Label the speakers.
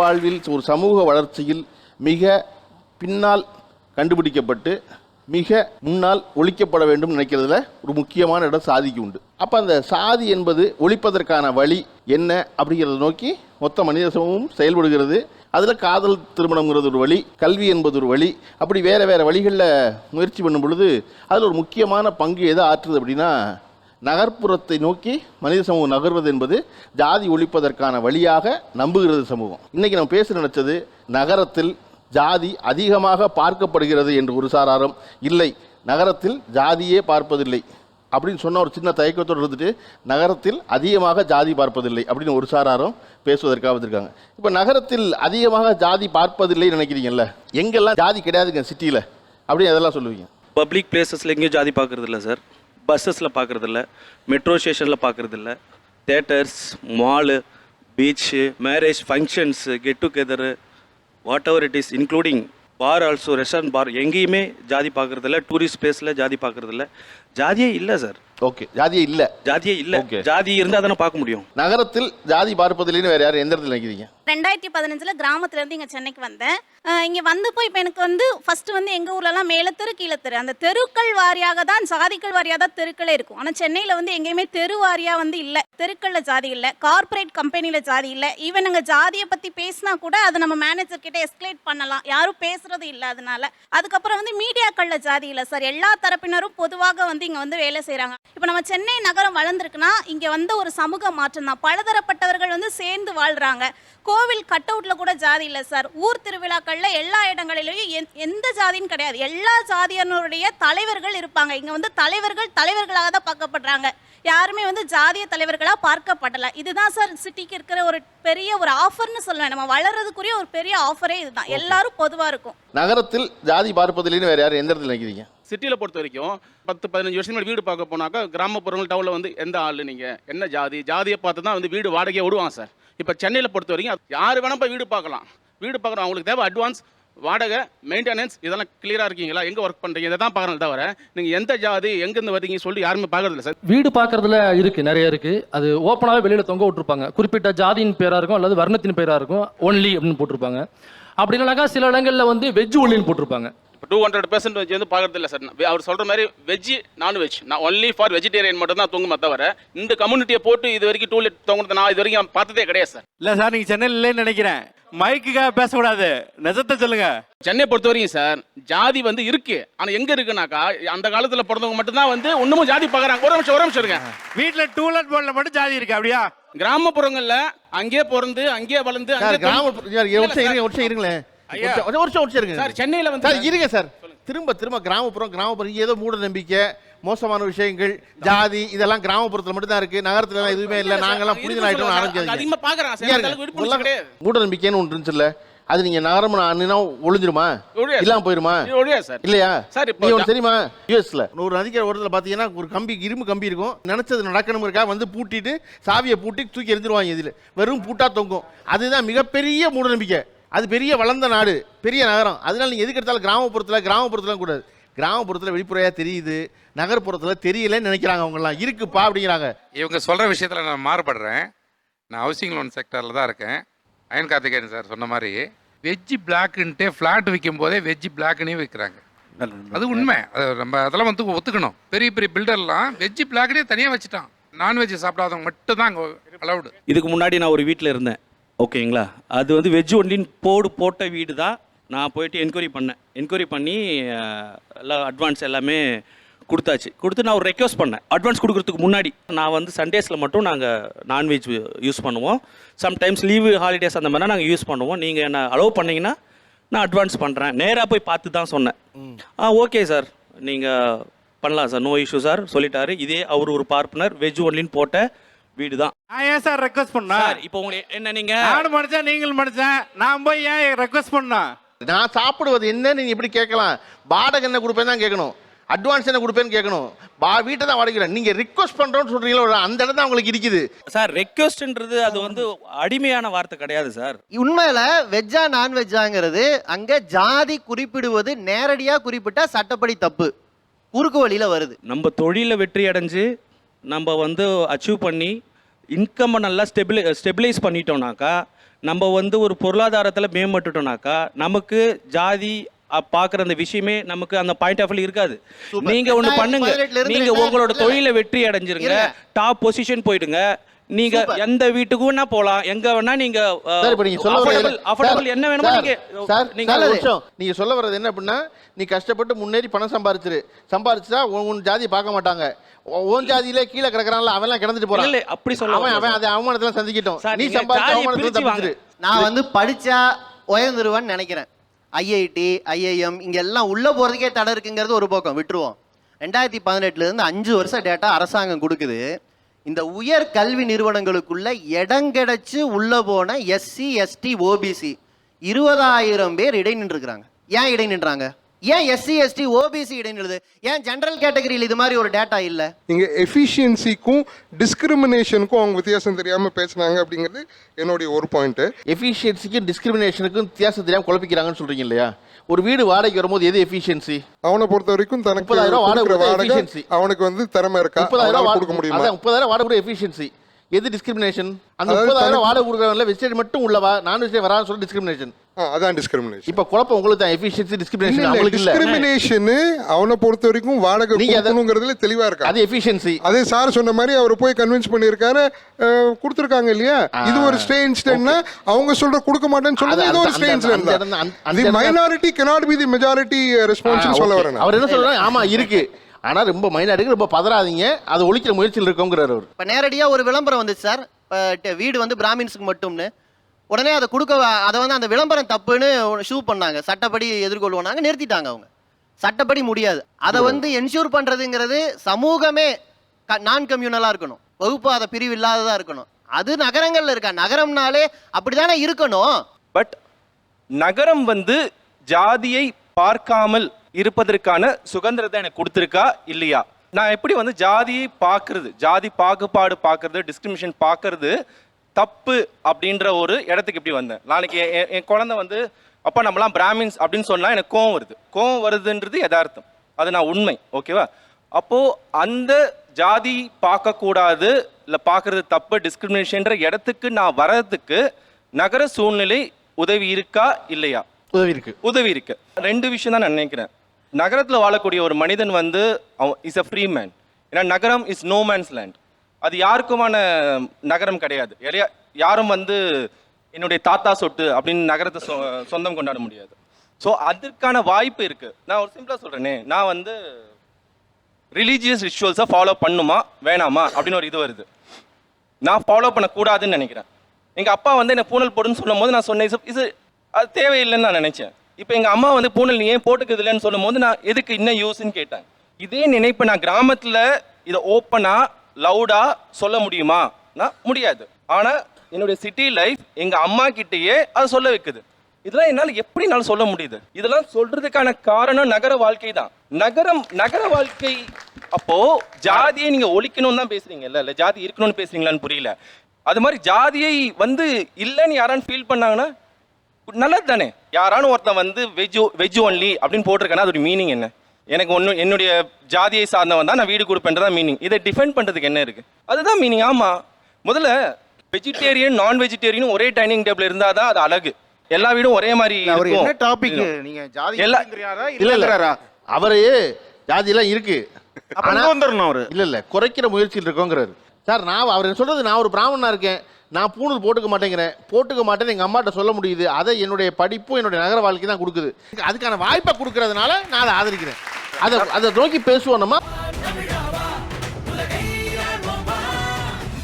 Speaker 1: வாழ்வில் ஒரு சமூக வளர்ச்சியில் மிக பின்னால் கண்டுபிடிக்கப்பட்டு மிக முன்னால் ஒழிக்கப்பட வேண்டும் நினைக்கிறதுல ஒரு முக்கியமான இடம் சாதிக்கு உண்டு. அப்போ அந்த சாதி என்பது ஒழிப்பதற்கான வழி என்ன அப்படிங்கிறத நோக்கி மொத்த மனித சமூகமும் செயல்படுகிறது. அதில் காதல் திருமணங்கிறது ஒரு வழி கல்வி என்பது ஒரு வழி அப்படி வேறு வேறு வழிகளில் முயற்சி பண்ணும் பொழுது அதில் ஒரு முக்கியமான பங்கு எதை ஆற்றுது அப்படின்னா நகர்ப்புறத்தை நோக்கி மனித சமூகம் நகர்வது என்பது ஜாதி ஒழிப்பதற்கான வழியாக நம்புகிறது சமூகம். இன்னைக்கு நம்ம பேச நினைச்சது நகரத்தில் ஜாதி அதிகமாக பார்க்கப்படுகிறது என்று ஒரு சாராரம் இல்லை. நகரத்தில் ஜாதியே பார்ப்பதில்லை. அப்படின்னு சொன்ன ஒரு சின்ன தயக்கத்தோடு இருந்துட்டு நகரத்தில் அதிகமாக ஜாதி பார்ப்பதில்லை அப்படின்னு ஒரு சாராரம் பேசுவதற்காக வந்திருக்காங்க. இப்போ நகரத்தில் அதிகமாக ஜாதி பார்ப்பதில்லை நினைக்கிறீங்கல்ல? எங்கெல்லாம் ஜாதி கிடையாதுங்க சிட்டியில்? அப்படின்னு அதெல்லாம் சொல்லுவீங்க.
Speaker 2: பப்ளிக் பிளேசஸில் எங்கேயும் ஜாதி பார்க்குறது இல்லை சார் பஸ்ஸஸில் பார்க்குறதில்ல மெட்ரோ ஸ்டேஷனில் பார்க்குறதில்ல theatres mall beach marriage functions get together whatever it is including bar also restaurant bar எங்கேயுமே ஜாதி பார்க்குறதில்ல டூரிஸ்ட் பிளேஸில் ஜாதி பார்க்குறதில்ல ஜாதியே இல்லை சார்.
Speaker 1: ஓகே. ஜாதியே இல்லை.
Speaker 2: ஜாதியே இல்லை. ஜாதி இருந்தால் தானே பார்க்க முடியும்.
Speaker 1: நகரத்தில் ஜாதி பார்ப்பதில்லைன்னு வேற யாரும் எந்த இடத்துல நினைக்கிறீங்க?
Speaker 3: ரெண்டாயிரத்தி பதினஞ்சில் கிராமத்துலேருந்து இங்கே சென்னைக்கு வந்தேன். இங்கே வந்தப்போ இப்போ எனக்கு வந்து ஃபர்ஸ்ட் வந்து எங்கள் ஊர்லலாம் மேலே தெரு கீழே தெரு அந்த தெருக்கள் வாரியாக தான் சாதிகள் வாரியாக தான் தெருக்களே இருக்கும். ஆனால் சென்னையில் வந்து எங்கேயுமே தெரு வாரியாக வந்து இல்லை. தெருக்களில் ஜாதி இல்லை. கார்ப்பரேட் கம்பெனியில் ஜாதி இல்லை. ஈவன் நாங்கள் ஜாதியை பற்றி பேசினா கூட அதை நம்ம மேனேஜர் கிட்ட எஸ்கலேட் பண்ணலாம். யாரும் பேசுறது இல்லை அதனால. அதுக்கப்புறம் வந்து மீடியாக்களில் ஜாதி இல்லை சார். எல்லா தரப்பினரும் பொதுவாக வந்து இங்கே வந்து வேலை செய்கிறாங்க இப்போ நம்ம சென்னை நகரம் வளர்ந்துருக்குன்னா இங்கே வந்து ஒரு சமூக மாற்றம் தான். பலதரப்பட்டவர்கள் வந்து சேர்ந்து வாழ்கிறாங்க கோவில் கட் அவுட்ல கூட ஜாதி இல்லை சார். ஊர் திருவிழாக்கள்ல எல்லா இடங்களிலையும் எந்- எந்த ஜாதியும் கிடையாது. எல்லா ஜாதியினருடைய தலைவர்கள் இருப்பாங்க. இங்க வந்து தலைவர்கள் தலைவர்களாக தான் பார்க்கப்படுறாங்க. யாருமே வந்து ஜாதிய தலைவர்களா பார்க்கப்படல. இதுதான் சார் சிட்டிக்கு இருக்கிற ஒரு பெரிய ஒரு ஆஃபர்னு சொல்லுவேன். நம்ம வளர்றதுக்குரிய ஒரு பெரிய ஆஃபரே இதுதான். எல்லாரும் பொதுவா இருக்கும்.
Speaker 1: நகரத்தில் ஜாதி பார்ப்பதில்லைன்னு வேற யாரும் எந்த இடத்துல நினைக்கிறீங்க?
Speaker 4: சிட்டியில் பொறுத்த வரைக்கும் பத்து பதினஞ்சு வருஷம் வீடு பார்க்க போனாக்கா கிராமப்புறங்கள் டவுனில் வந்து எந்த ஆள் நீங்கள் என்ன ஜாதி? ஜாதியை பார்த்து தான் வந்து வீடு வாடகையை விடுவாங்க சார். இப்போ சென்னையில் பொறுத்த வரைக்கும் யார் வேணால் போய் வீடு பார்க்கலாம். வீடு பார்க்குறோம் அவங்களுக்கு தேவை அட்வான்ஸ் வாடகை மெயின்டெனன்ஸ் இதெல்லாம் கிளியராக இருக்கீங்களா? எங்கே ஒர்க் பண்ணுறீங்க இதை தான் பார்க்கணும் தவிர நீங்கள் எந்த ஜாதி எங்கேருந்து வரீங்க சொல்லி யாருமே பார்க்கறதில்ல சார்.
Speaker 5: வீடு பார்க்கறதுல இருக்குது நிறைய இருக்குது அது ஓப்பனாகவே வெளியில் தொங்க விட்டுருப்பாங்க. குறிப்பிட்ட ஜாதியின் பேராக இருக்கும் அல்லது வர்ணத்தின் பேராக இருக்கும். ஒன்லி அப்படின்னு போட்டிருப்பாங்க. அப்படி இல்லைனாக்கா சில இடங்களில் வந்து வெஜ் ஒன்லின்னு போட்டிருப்பாங்க.
Speaker 4: டூ ஹண்ட்ரட் பெர்சன்ட் வந்து பார்க்கறதில்ல சார். அவர் சொல்கிற மாதிரி வெஜ்ஜு நான்வெஜ் நான் ஒன்லி ஃபார் வெஜிடேரியன் மட்டும் தான் தூங்குமே தவிர இந்த கம்யூனிட்டியை போட்டு இது வரைக்கும் டூலெட் தொங்குனது நான் இது வரைக்கும் பார்த்ததே கிடையாது சார்.
Speaker 6: இல்ல சார் நீங்க சென்னையில் இல்லைன்னு நினைக்கிறேன். மைக்குக்காக பேசக்கூடாது. நிஜத்தை சொல்லுங்க.
Speaker 4: சென்னை பொறுத்த வரைக்கும் சார் ஜாதி வந்து இருக்கு. ஆனா எங்க இருக்குனாக்கா அந்த காலத்துல பிறந்தவங்க மட்டும்தான் வந்து இன்னமும் ஜாதி பார்க்கறாங்க. ஒரு நிமிஷம் ஒரு நிமிஷம் இருங்க.
Speaker 6: வீட்ல டூலெட் போர்டில் மட்டும் ஜாதி இருக்கு அப்படியா?
Speaker 4: கிராமப்புறங்கள்ல அங்கேயே பிறந்து அங்கேயே வளர்ந்து
Speaker 1: சார்
Speaker 4: அங்கேயே
Speaker 1: கிராம
Speaker 4: தொ-
Speaker 1: சார், ஒரு நிமிஷம் இருங்க ஒரு நிமிஷம் இருங்களேன்.
Speaker 4: ஐயா.
Speaker 1: ஒரு நிமிஷம், இருங்க.
Speaker 4: சார் சென்னையில வந்து
Speaker 1: சார் இருங்க சார். திரும்ப திரும்ப கிராமப்புறம் கிராமப்புறம் இங்க ஏதோ மூட நம்பிக்கை மோசமான விஷயங்கள் ஜாதி இதெல்லாம் கிராமப்புறத்துல மட்டும் தான் இருக்கு. நகரத்துல எல்லாம் எதுவுமே இல்ல நாங்கெல்லாம் புரிதல்
Speaker 4: இருக்கு
Speaker 1: ஆயிட்டோம்
Speaker 4: கிடையாது.
Speaker 1: மூட நம்பிக்கைன்னு ஒன்று இருந்துச்சுல்ல அது நீங்க நகரம் அண்ணினா ஒளிஞ்சிருமா. இல்லாம போயிருமா?
Speaker 4: இது ஒழியாது சார்.
Speaker 1: இல்லையா?
Speaker 4: ஜா-
Speaker 1: தெரியுமா? யூஎஸ்ல ஒரு நதிக்கிற ஓரத்துல பாத்தீங்கன்னா ஒரு கம்பி இரும்பு கம்பி இருக்கும். நினைச்சது நடக்கணுங்கிறக்கா வந்து பூட்டிட்டு சாவியை பூட்டி தூக்கி எரிஞ்சிருவாங்க இதுல. வெறும் பூட்டா தொங்கும். அதுதான் மிகப்பெரிய மூடநம்பிக்கை அது பெரிய வளர்ந்த நாடு பெரிய நகரம். அதனால நீங்க எதுக்கு எடுத்தாலும் கிராமப்புறத்துல கிராமப்புறத்துல கூடாது. கிராமப்புறத்துல வெளிப்புறையா தெரியுது நகர்ப்புறத்துல தெரியலன்னு நினைக்கிறாங்க அவங்க எல்லாம் இருக்குப்பா அப்படிங்கிறாங்க.
Speaker 7: இவங்க சொல்கிற விஷயத்தில் நான் மாறுபடுறேன். நான் ஹவுசிங் லோன் செக்டரில் தான் இருக்கேன். அயன் கார்த்திகேயன் சார் சொன்ன மாதிரி வெஜ்ஜி பிளாக்குன்ட்டே ஃப்ளாட் விற்கும் போதே வெஜ்ஜி பிளாக்குன்னே விற்கிறாங்க அது உண்மை. அது நம்ம அதெல்லாம் வந்து ஒத்துக்கணும். பெரிய பெரிய பில்டர்லாம் வெஜ்ஜி பிளாக்குனே தனியாக வச்சுட்டான். நான்வெஜ் சாப்பிடாதவங்க மட்டும் தான் அங்கே அலவுடு
Speaker 2: இதுக்கு முன்னாடி நான் ஒரு வீட்டில் இருந்தேன். ஓகேங்களா? அது வந்து வெஜ் ஒன்லின் போடு போட்ட வீடு தான் நான் போயிட்டு என்கொயரி பண்ணேன். என்கொயரி பண்ணி எல்லாம் அட்வான்ஸ் எல்லாமே கொடுத்தாச்சு. கொடுத்து நான் ஒரு ரெக்வஸ்ட் பண்ணேன். அட்வான்ஸ் கொடுக்கறதுக்கு முன்னாடி. நான் வந்து சண்டேஸில் மட்டும் நாங்கள் நான்வெஜ் யூஸ் பண்ணுவோம். சம்டைம்ஸ் லீவு ஹாலிடேஸ் அந்த மாதிரிலாம் நாங்கள் யூஸ் பண்ணுவோம். நீங்கள் என்ன அலோவ் பண்ணீங்கன்னா நான் அட்வான்ஸ் பண்ணுறேன் நேராக போய் பார்த்து தான் சொன்னேன் ஆ ஓகே சார் நீங்கள் பண்ணலாம் சார் நோ இஷ்யூ சார் சொல்லிட்டாரு. இதே அவர் ஒரு பார்ப்பனர். வெஜ் ஒன்லின்னு போட்ட வீடு தான்
Speaker 6: நான் ஏன் சார் ரெக்வஸ்ட் பண்ணா
Speaker 2: சார் இப்போ உங்களை என்ன நீங்க?
Speaker 6: நானும் மனுஷன் நீங்களும் மனுஷன். நான் போய் ஏன் ரெக்வஸ்ட் பண்ணா
Speaker 1: நான் சாப்பிடுவது என்னன்னு நீங்க இப்படி கேட்கலாம்? வாடகை என்ன கொடுப்பேன்னு தான் கேட்கணும். அட்வான்ஸ் என்ன கொடுப்பேன்னு கேட்கணும். பா வீட்டை தான் வாடகைக்கிறேன் நீங்க ரிக்வஸ்ட் பண்றோம்னு சொல்றீங்களா ஒரு அந்த இடம் தான் உங்களுக்கு இருக்குது.
Speaker 2: சார் ரெக்வஸ்ட்ன்றது அது வந்து அடிமையான வார்த்தை கிடையாது சார்.
Speaker 8: உண்மையில வெஜ்ஜா நான்வெஜ்ஜாங்கிறது அங்க ஜாதி குறிப்பிடுவது நேரடியா குறிப்பிட்டா சட்டப்படி தப்பு. குறுக்கு வழியில வருது.
Speaker 2: நம்ம தொழில வெற்றி அடைஞ்சு நம்ம வந்து அச்சீவ் பண்ணி இன்கம்மை நல்லா ஸ்டெபிலை ஸ்டெபிலைஸ் பண்ணிட்டோம்னாக்கா நம்ம வந்து ஒரு பொருளாதாரத்தில் மேம்பட்டுட்டோம்னாக்கா நமக்கு ஜாதி பார்க்குற அந்த விஷயமே நமக்கு அந்த பாயிண்ட் ஆஃப் இருக்காது.
Speaker 8: Super.
Speaker 2: நீங்க ஒன்று பண்ணுங்க.
Speaker 8: 2018 ல இருந்து
Speaker 2: நீங்க உங்களோட
Speaker 8: 2018
Speaker 2: தொழிலை வெற்றி அடைஞ்சிருங்க. டாப் பொசிஷன் போயிடுங்க. நீங்க. எந்த வீட்டுக்கு வேணா போலாம். எங்க வேணா நீங்க
Speaker 1: சார் இப்போ நீங்க சொல்ல வர்றது
Speaker 2: அஃபோர்டபுள் என்ன? வேணுமோ நீங்க
Speaker 1: சார்
Speaker 2: நீங்க.
Speaker 1: நீங்க சொல்ல வர்றது என்ன அப்படின்னா நீ கஷ்டப்பட்டு முன்னேறி பணம் சம்பாரிச்சிரு. சம்பாரிச்சா உன் உன் ஜாதியை பார்க்க மாட்டாங்க. உன் உன் ஜாதியிலே கீழே கிடக்குறான்ல அவன்லாம் கிடந்துட்டு போறான்.
Speaker 2: இல்ல, அப்படி சொல்ல
Speaker 1: அவன் அவன் அதை அவமானத்துல சந்திக்கிட்டோம். நீ
Speaker 2: ஜாதியை
Speaker 1: அவமானத்துல
Speaker 8: நான் வந்து படிச்சா உயர்ந்துருவேன்னு நினைக்கிறேன். ஐஐடி ஐஐஎம் இங்க எல்லாம் உள்ள போறதுக்கே தடை இருக்குங்கிறது ஒரு பக்கம். விட்டுருவோம். ரெண்டாயிரத்தி பதினெட்டுல இருந்து அஞ்சு வருஷம் டேட்டா அரசாங்கம் கொடுக்குது. இந்த உயர் கல்வி நிறுவனங்களுக்குள்ள இடம் கிடைச்சு உள்ள போன எஸ்சி எஸ்டி ஓபிசி இருபதாயிரம் பேர் இடை நின்றுக்கிறாங்க ஏன் இடை நின்றாங்க ஏன் எஸ்சி எஸ்டி ஓபிசி இடை நின்றுது ஏன் ஜெனரல் கேட்டகரியில் இது மாதிரி ஒரு டேட்டா இல்ல?
Speaker 9: இங்கே எஃபிஷியன்சிக்கும் டிஸ்கிரிமினேஷனுக்கும் அவங்க வித்தியாசம் தெரியாமல் பேசுனாங்க அப்படிங்கிறது என்னுடைய ஒரு பாயிண்ட்டு
Speaker 1: எஃபிஷியன்சிக்கும் டிஸ்கிரிமினேஷனுக்கும் வித்தியாசம் தெரியாம குழப்பிக்கிறாங்கன்னு சொல்றீங்க இல்லையா? ஒரு வீடு வாடகைக்கு வரும்போது எது எஃபிஷியன்சி
Speaker 9: அவனை பொறுத்த வரைக்கும் தனக்கு
Speaker 1: முப்பதாயிரம் வாடகை.
Speaker 9: அவனுக்கு வந்து திறமை இருக்கா?
Speaker 1: முப்பதாயிரம்
Speaker 9: கொடுக்க முடியுமா?
Speaker 1: முப்பதாயிரம் வாடகை கூட எஃபிஷியன்சி எது டிஸ்கிரிமினேஷன் அந்த முப்பதாயிரம் வாடகை கொடுக்குறவங்கள வெஜிடேரியன் மட்டும் உள்ளவா? நான் வெஜிடேரியன் வரான்னு சொல்லி டிஸ்கிரிமினேஷன்
Speaker 9: அதான் டிஸ்கிரிமினேஷன்
Speaker 1: இப்ப குழப்பம் உங்களுக்கு தான். எஃபிஷியன்சி டிஸ்கிரிமினேஷன் அவங்களுக்கு இல்ல.
Speaker 9: டிஸ்கிரிமினேஷன் அவனை பொறுத்த வரைக்கும் வாடகை கொடுக்கணுங்கிறதுல தெளிவா இருக்கா?
Speaker 1: அது எஃபிஷியன்சி
Speaker 9: அதே சார் சொன்ன மாதிரி அவர் போய் கன்வின்ஸ் பண்ணியிருக்காரு. கொடுத்திருக்காங்க இல்லையா? இது ஒரு ஸ்டே இன்ஸ்டன்ட்னா அவங்க சொல்ற கொடுக்க மாட்டேன்னு சொல்றது இது ஒரு
Speaker 1: அந்த-
Speaker 9: ஸ்டே
Speaker 1: தான். அந்த
Speaker 9: the. Minority cannot be the majority response சொல்ல வரேன்.
Speaker 1: அவர் என்ன சொல்றாரு? ஆமா இருக்கு. ஆனா ரொம்ப மைனாரிட்டி ரொம்ப பதறாதீங்க. அதை ஒழிக்கிற முயற்சியில் இருக்கோங்கிறார் அவர்.
Speaker 8: இப்போ நேரடியாக ஒரு விளம்பரம் வந்துச்சு சார் இப்போ வீடு வந்து பிராமின்ஸுக்கு மட்டும்னு. உடனே அதை கொடுக்க அதை வந்து அந்த விளம்பரம் தப்புன்னு ஷூ பண்ணாங்க. சட்டப்படி எதிர்கொள்வோனாங்க நிறுத்திட்டாங்க அவங்க. சட்டப்படி முடியாது. அதை வந்து என்ஷூர் பண்ணுறதுங்கிறது சமூகமே நான் கம்யூனலாக இருக்கணும். வகுப்பாத பிரிவு இல்லாததாக இருக்கணும். அது நகரங்களில் இருக்கா? நகரம்னாலே அப்படிதானே இருக்கணும்.
Speaker 10: பட் நகரம் வந்து ஜாதியை பார்க்காமல் இருப்பதற்கான சுதந்திரத்தை எனக்கு கொடுத்துருக்கா இல்லையா? நான் எப்படி வந்து ஜாதியை பார்க்கறது ஜாதி பாகுபாடு பார்க்கறது டிஸ்கிரிமினேஷன் பார்க்கறது தப்பு அப்படின்ற ஒரு இடத்துக்கு எப்படி வந்தேன். நாளைக்கு என்- குழந்தை வந்து அப்பா நம்மலாம் பிராமின்ஸ் அப்படின்னு சொன்னா எனக்கு கோவம் வருது. கோவம் வருதுன்றது யதார்த்தம். அது நான் உண்மை. ஓகேவா? அப்போ அந்த ஜாதி பார்க்கக்கூடாது இல்லை பார்க்கறது தப்பு டிஸ்கிரிமினேஷன்ற இடத்துக்கு நான் வர்றதுக்கு நகர சூழ்நிலை உதவி இருக்கா இல்லையா?
Speaker 1: உதவி இருக்கு.
Speaker 10: உதவி இருக்கு. ரெண்டு விஷயம் தான் நான் நினைக்கிறேன். நகரத்தில் வாழக்கூடிய ஒரு மனிதன் வந்து இஸ் அ ஃப்ரீ மேன் ஏன்னா நகரம் இஸ் நோ மேன்ஸ் லேண்ட் அது யாருக்குமான நகரம் கிடையாது. எலையா- யாரும் வந்து என்னுடைய தாத்தா சொட்டு அப்படின்னு நகரத்தை சொ சொந்தம் கொண்டாட முடியாது. ஸோ அதற்கான வாய்ப்பு இருக்குது நான் ஒரு சிம்பிளாக சொல்கிறேனே நான் வந்து ரிலீஜியஸ் ரிச்சுவல்ஸை ஃபாலோ பண்ணுமா வேணாமா அப்படின்னு ஒரு இது வருது. நான் ஃபாலோ பண்ணக்கூடாதுன்னு நினைக்கிறேன். எங்கள் அப்பா வந்து என்னை பூனல் போடுன்னு சொல்லும்போது நான் சொன்னேன் "இது- அது தேவையில்லைன்னு நான் நினச்சேன். இப்போ எங்கள் அம்மா வந்து பூனல் நீ ஏன் போட்டுக்கிறது இல்லைன்னு சொல்லும்போது நான் எதுக்கு இன்னும் யூஸ்ன்னு கேட்டேன். இதே நினைப்பு நான் கிராமத்தில் இதை ஓப்பனாக லவுடாக சொல்ல முடியுமா? நான் முடியாது. ஆனால் என்னுடைய சிட்டி லைஃப் எங்கள் அம்மா கிட்டேயே அதை சொல்ல வைக்குது. இதெல்லாம் என்னால் எப்படி என்னால் சொல்ல முடியுது? இதெல்லாம் சொல்றதுக்கான காரணம் நகர வாழ்க்கை தான். நகரம் நகர வாழ்க்கை. அப்போ ஜாதியை நீங்க ஒழிக்கணும்னு தான் பேசுறீங்கல்ல இல்ல ஜாதி இருக்கணும்னு பேசுறீங்களான்னு புரியல. அது மாதிரி ஜாதியை வந்து இல்லைன்னு யாரான்னு ஃபீல் பண்ணாங்கன்னா நல்லது தானே யாரானு ஒருத்தன் வந்து வெஜ் வெஜ் ஒன்லி அப்படின்னு போட்டிருக்கானா அதோட மீனிங் என்ன? எனக்கு ஒன்று என்னுடைய ஜாதியை சார்ந்தவன் தான் நான் வீடு கொடுப்பேன்றதான் மீனிங் இதை டிஃபெண்ட் பண்ணுறதுக்கு என்ன இருக்கு? அதுதான் மீனிங் ஆமா. முதல்ல வெஜிடேரியன் நான் வெஜிடேரியனும் ஒரே டைனிங் டேபிள் இருந்தால் தான் அது அழகு. எல்லா வீடும் ஒரே மாதிரி
Speaker 11: அவர் என்ன. டாபிக் நீங்க ஜாதி
Speaker 10: எல்லா-
Speaker 1: இல்ல இல்ல? அவரு ஜாதி எல்லாம் இருக்கு.
Speaker 11: அப்ப
Speaker 1: ஆனா-
Speaker 11: வந்துடணும் அவரு.
Speaker 1: இல்ல இல்ல. குறைக்கிற முயற்சியில் இருக்கோங்கிறாரு. சார் நான் அவர் சொல்றது நான் ஒரு பிராமணனா இருக்கேன். நான் பூணூல் போட்டுக்க மாட்டேங்கிறேன். போட்டுக்க மாட்டேன்னு எங்க அம்மாட்ட சொல்ல முடியுது. அதை என்னுடைய படிப்பும் என்னுடைய நகர வாழ்க்கை தான் கொடுக்குது. அதுக்கான வாய்ப்பை கொடுக்கறதுனால நான் அதை ஆதரிக்கிறேன். அதை அதை நோக்கி பேசுவோம் நம்ம.